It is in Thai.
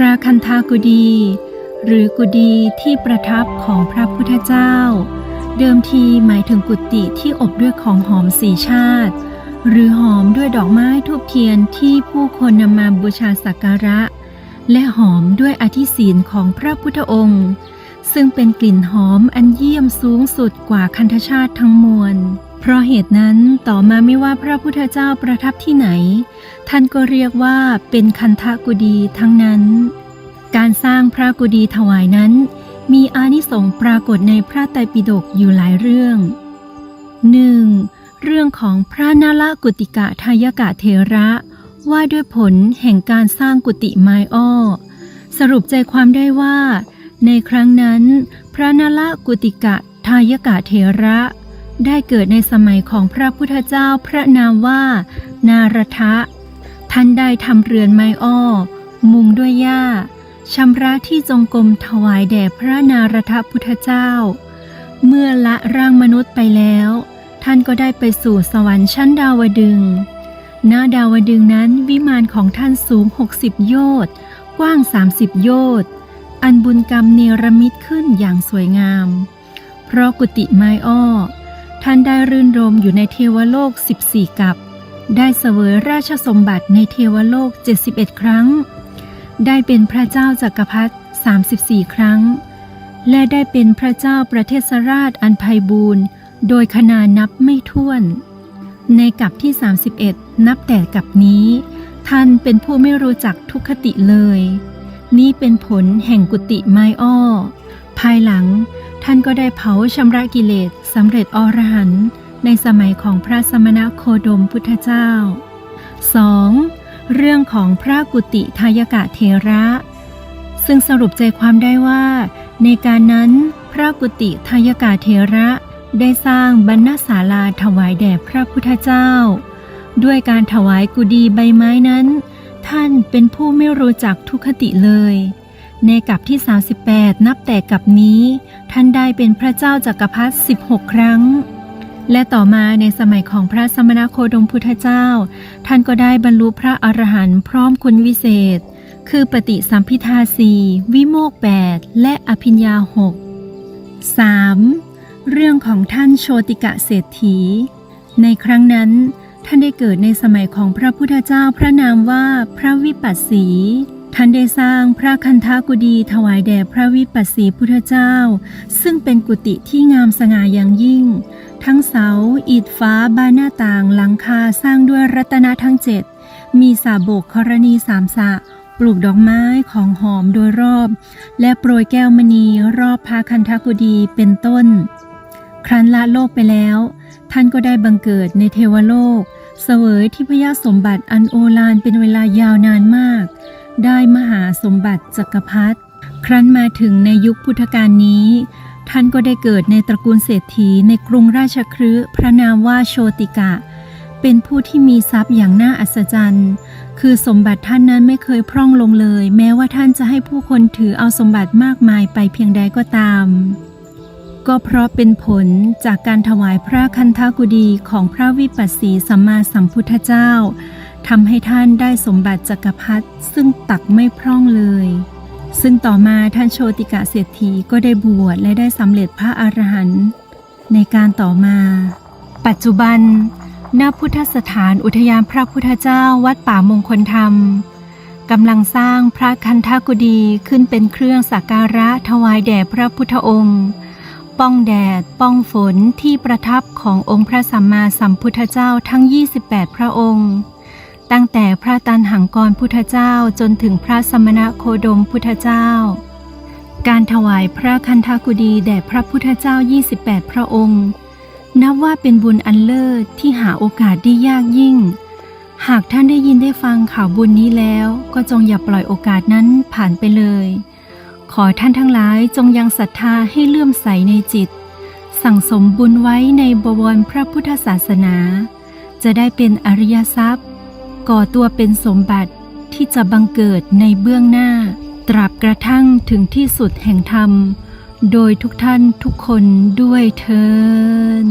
พระคันธากุดี หรือกุดีที่ประทับของพระพุทธเจ้า เดิมทีหมายถึงกุฏิที่อบด้วยของหอมสีชาติ หรือหอมด้วยดอกไม้ทูบเทียนที่ผู้คนนำมาบูชาสักการะ และหอมด้วยอธิศีลของพระพุทธองค์ ซึ่งเป็นกลิ่นหอมอันเยี่ยมสูงสุดกว่าคันธชาติทั้งมวล เพราะเหตุนั้นต่อมาไม่ว่าพระพุทธเจ้าประทับที่ไหน ท่านก็เรียกว่าเป็นคันธกุดีทั้งนั้น การสร้างพระกุดีถวายนั้น มีอานิสงส์ปรากฏในพระไตรปิฎกอยู่หลายเรื่อง 1. เรื่องของพระนาลกุติกะทายกะเทระว่าด้วยผลแห่งการสร้างกุฏิไม้อ้อ สรุปใจความได้ว่า ในครั้งนั้น พระนาลกุติกะทายกะเทระ ได้เกิดในสมัยของพระพุทธเจ้าพระนามว่า นารทะ ท่านได้ทำเรือนไม้อ้อ มุงด้วยหญ้าชำระที่จงกรมถวายแด่พระนารทพุทธเจ้า เมื่อละร่างมนุษย์ไปแล้ว ท่านก็ได้ไปสู่สวรรค์ชั้นดาวดึงณดาวดึงนั้นวิมานของท่านสูง 60 โยชน์กว้าง 30 โยชน์อันบุญกรรมเนรมิตขึ้นอย่างสวยงาม เพราะกุฏิไม้อ้อ ท่านได้รื่นรมอยู่ในเทวโลก 14 กับ ได้เสวยราชสมบัติในเทวโลก 71 ครั้ง ได้เป็นพระเจ้าจักรพรรดิ34 ครั้ง และได้เป็นพระเจ้าประเทศราชอันไพบูรณ์ โดยขนานับไม่ถ้วน ในกับที่ 31 นับแต่กับนี้ ท่านเป็นผู้ไม่รู้จักทุกขติเลย นี่เป็นผลแห่งกุฏิไม้อ้อ ภายหลัง ท่านก็ได้เผาชำระกิเลสสำเร็จอรหันต์ในสมัยของพระสมณโคดมพุทธเจ้า 2. เรื่องของพระกุติทายกะเทระ ซึ่งสรุปใจความได้ว่า ในการนั้นพระกุติทายกะเทระได้สร้างบรรณศาลาถวายแด่พระพุทธเจ้า ด้วยการถวายกุดีใบไม้นั้น ท่านเป็นผู้ไม่รู้จักทุกขติเลย ในกับที่ 38 นับแต่กับนี้ ท่านได้เป็นพระเจ้าจักรพรรดิ16 ครั้ง และต่อมาในสมัยของพระสมณโคดมพุทธเจ้า ท่านก็ได้บรรลุพระอรหันต์พร้อมคุณวิเศษ คือปฏิสัมพิทาสีวิโมกแปดและอภิญญาหก 3. เรื่องของท่านโชติกะเศรษฐี ในครั้งนั้น ท่านได้เกิดในสมัยของพระพุทธเจ้าพระนามว่าพระวิปัสสี ท่านได้สร้างพระคันธกุดีถวายแด่พระวิปัสสีพุทธเจ้า ซึ่งเป็นกุฏิที่งามสง่าอย่างยิ่ง ทั้งเสา อิฐฟ้าบานหน้าต่างหลังคาสร้างด้วยรัตนทั้งเจ็ดมีสาโบกครณีสามสะปลูกดอกไม้ของหอมโดยรอบ และโปรยแก้วมณีรอบพระคันธกุดีเป็นต้น ครั้นละโลกไปแล้ว ท่านก็ได้บังเกิดในเทวโลก เสวยที่พยสมบัติอันโอฬารเป็นเวลายาวนานมาก ได้มหาสมบัติจักรพรรดิครั้นมาถึงในยุคพุทธกาลนี้ ท่านก็ได้เกิดในตระกูลเศรษฐีในกรุงราชคฤห์พระนามว่าโชติกะ เป็นผู้ที่มีทรัพย์อย่างน่าอัศจรรย์ คือสมบัติท่านนั้นไม่เคยพร่องลงเลย แม้ว่าท่านจะให้ผู้คนถือเอาสมบัติมากมายไปเพียงใดก็ตามก็เพราะเป็นผลจากการถวายพระคันธกุดีของพระวิปัสสีสัมมาสัมพุทธเจ้า ทำให้ท่านได้สมบัติจักรพรรดิซึ่งตักไม่พร่องเลย ซึ่งต่อมาท่านโชติกะเศรษฐีก็ได้บวชและได้สำเร็จพระอรหันต์ในการต่อมา ปัจจุบัน ณ พุทธสถานอุทยานพระพุทธเจ้าวัดป่ามงคลธรรมกำลังสร้างพระคันธกุดีขึ้นเป็นเครื่องสักการะถวายแด่พระพุทธองค์ ป้องแดด ป้องฝนที่ประทับขององค์พระสัมมาสัมพุทธเจ้าทั้ง 28 พระองค์ ตั้งแต่พระตันหังกรพุทธเจ้าจนถึงพระสมณะโคดมพุทธเจ้า การถวายพระคันธกุดีแด่พระพุทธเจ้า 28 พระองค์ นับว่าเป็นบุญอันเลิศที่หาโอกาสได้ยากยิ่ง หากท่านได้ยินได้ฟังข่าวบุญนี้แล้วก็จงอย่าปล่อยโอกาสนั้นผ่านไปเลย ขอท่านทั้งหลายจงยังศรัทธาให้เลื่อมใสในจิต สั่งสมบุญไว้ในบวรพระพุทธศาสนา จะได้เป็นอริยทรัพย์ ก่อตัวเป็นสมบัติที่จะบังเกิดในเบื้องหน้า ตราบกระทั่งถึงที่สุดแห่งธรรม โดยทุกท่านทุกคนด้วยเทิน